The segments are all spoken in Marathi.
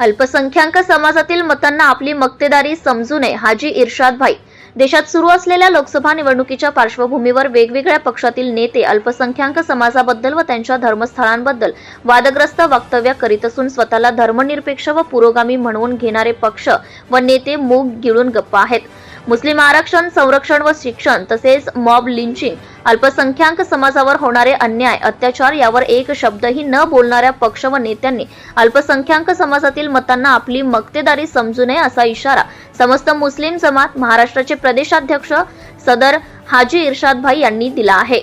अल्पसंख्याक समाजातील मतांना आपली मक्तेदारी समजू नये हाजी इर्शाद भाई देशात सुरू असलेल्या लोकसभा निवडणुकीच्या पार्श्वभूमीवर वेगवेगळ्या पक्षातील नेते अल्पसंख्याक समाजाबद्दल व त्यांच्या धर्मस्थळांबद्दल वादग्रस्त वक्तव्य करीत असून स्वतःला धर्मनिरपेक्ष व पुरोगामी म्हणवून घेणारे पक्ष व नेते मूग गिळून गप्प आहेत. मुस्लिम आरक्षण संरक्षण व शिक्षण तसेच मॉब लिंचिंग अल्पसंख्याक समाजावर होणारे अन्याय अत्याचार यावर एक शब्दही न बोलणाऱ्या पक्ष व नेत्यांनी अल्पसंख्याक समाजातील मतांना आपली मक्तेदारी समजू नये असा इशारा समस्त मुस्लिम जमात महाराष्ट्राचे प्रदेशाध्यक्ष सदर हाजी इर्शाद भाई यांनी दिला आहे.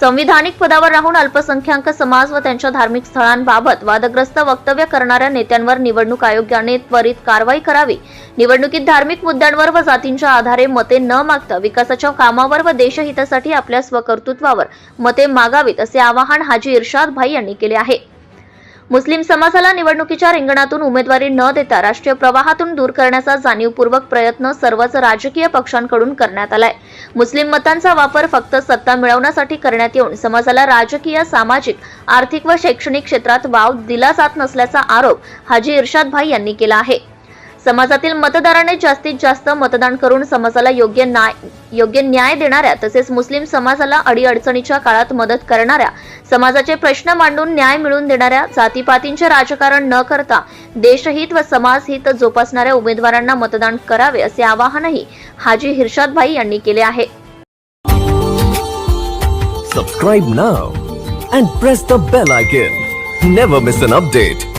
संविधानिक पदावर राहून अल्पसंख्याक समाज व त्यांच्या धार्मिक स्थळांबाबत वादग्रस्त वक्तव्य करणाऱ्या नेत्यांवर निवडणूक आयोगाने त्वरित कारवाई करावी. निवडणुकीत धार्मिक मुद्द्यांवर व जातींच्या आधारे मते न मागता विकासाच्या कामावर व देशहितासाठी आपल्या स्वकर्तृत्वावर मते मागावीत असे आवाहन हाजी इर्शाद भाई यांनी केले आहे. मुस्लिम समाजाला निवडणुकीच्या रिंगणातून उमेदवारी न देता राष्ट्रीय प्रवाहातून दूर करण्याचा जाणीवपूर्वक प्रयत्न सर्वच राजकीय पक्षांकडून करण्यात आलाय. मुस्लिम मतांचा वापर फक्त सत्ता मिळवण्यासाठी करण्यात येऊन समाजाला राजकीय सामाजिक आर्थिक व शैक्षणिक क्षेत्रात वाव दिला जात नसल्याचा आरोप हाजी इर्शाद भाई यांनी केला आहे. समाजातील मतदाराने जास्तीत जास्त मतदान करून समाजाला योग्य न्याय योग्य न्याय देणाऱ्या तसेच मुस्लिम समाजाला अडीअडचणीच्या काळात मदत करणाऱ्या समाजाचे प्रश्न मांडून न्याय मिळवून देणाऱ्या जातीपातींचे राजकारण न करता देशहित व समाजहित जोपासणाऱ्या उमेदवारांना मतदान करावे असे आवाहनही हाजी हिरशाद भाई यांनी केले आहे Subscribe now and press the bell icon. Never miss an update.